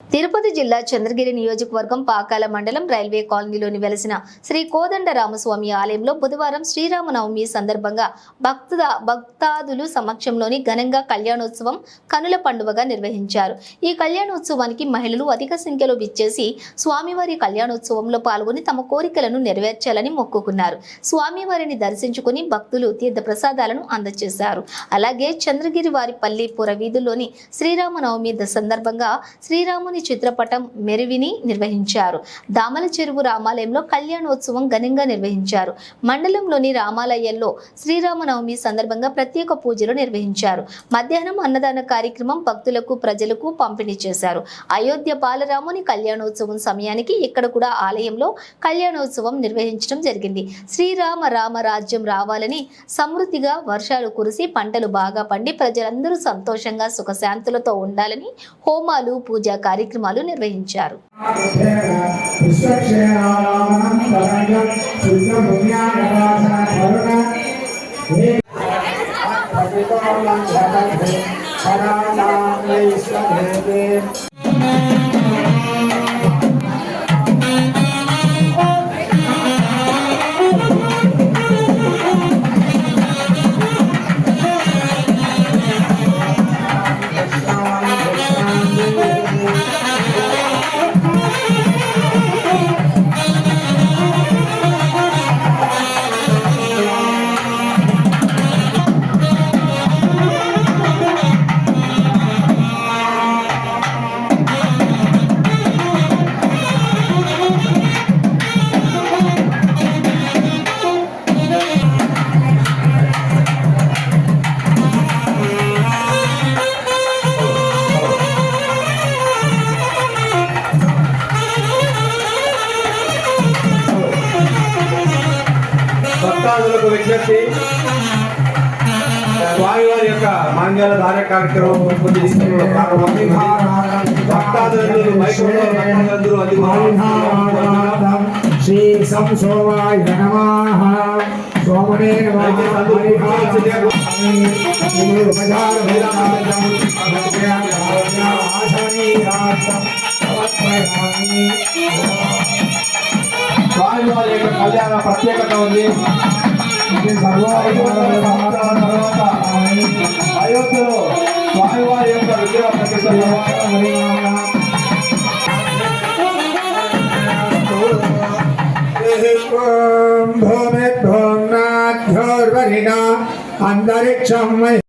తిరుపతి జిల్లా చంద్రగిరి నియోజకవర్గం పాకాల మండలం రైల్వే కాలనీలోని వెలసిన శ్రీ కోదండ రామస్వామి ఆలయంలో బుధవారం శ్రీరామనవమి సందర్భంగా భక్తుల భక్తాదులు సమక్షంలోని ఘనంగా కళ్యాణోత్సవం కనుల పండుగగా నిర్వహించారు. ఈ కళ్యాణోత్సవానికి మహిళలు అధిక సంఖ్యలో విచ్చేసి స్వామివారి కళ్యాణోత్సవంలో పాల్గొని తమ కోరికలను నెరవేర్చాలని మొక్కుకున్నారు. స్వామివారిని దర్శించుకుని భక్తులు తీర్థ ప్రసాదాలను అందజేశారు అలాగే చంద్రగిరి వారి పల్లి పుర వీధుల్లోని శ్రీరామనవమి సందర్భంగా సందర్భంగా శ్రీరాముని చిత్రపటం మెరువిని నిర్వహించారు. దామల చెరువు రామాలయంలో కళ్యాణోత్సవం ఘనంగా నిర్వహించారు. మండలంలోని రామాలయాల్లో శ్రీరామనవమి సందర్భంగా ప్రత్యేక పూజలు నిర్వహించారు. మధ్యాహ్నం అన్నదాన కార్యక్రమం భక్తులకు ప్రజలకు పంపిణీ చేశారు. అయోధ్య బాలరాముని కళ్యాణోత్సవం సమయానికి ఇక్కడ కూడా ఆలయంలో కళ్యాణోత్సవం నిర్వహించడం జరిగింది. శ్రీరామ రామ రాజ్యం రావాలని సమృద్ధిగా వర్షాలు కురిసి పంటలు బాగా పండి ప్రజలందరూ సంతోషంగా సుఖశాంతులతో ఉండాలని హోమాలు పూజా కార్యక్రమాలు నిర్వహించారు భక్తాదులకు విజ్ఞప్తి. స్వామివారి యొక్క మాంగ్యాల ధార కార్యక్రమం భక్తాదులందరూ మైకంలో భక్తులందరూ శ్రీ సంసోమాయ నమః. సోమనే స్వామివారి యొక్క కళ్యాణ ప్రత్యేకత ఉంది. అయోధ్యలో స్వామివారి యొక్క విగ్రహ ప్రతిష్ట భూమిర్భూమ్నాథ్యోర్వరిణ అంతరిక్షం మహి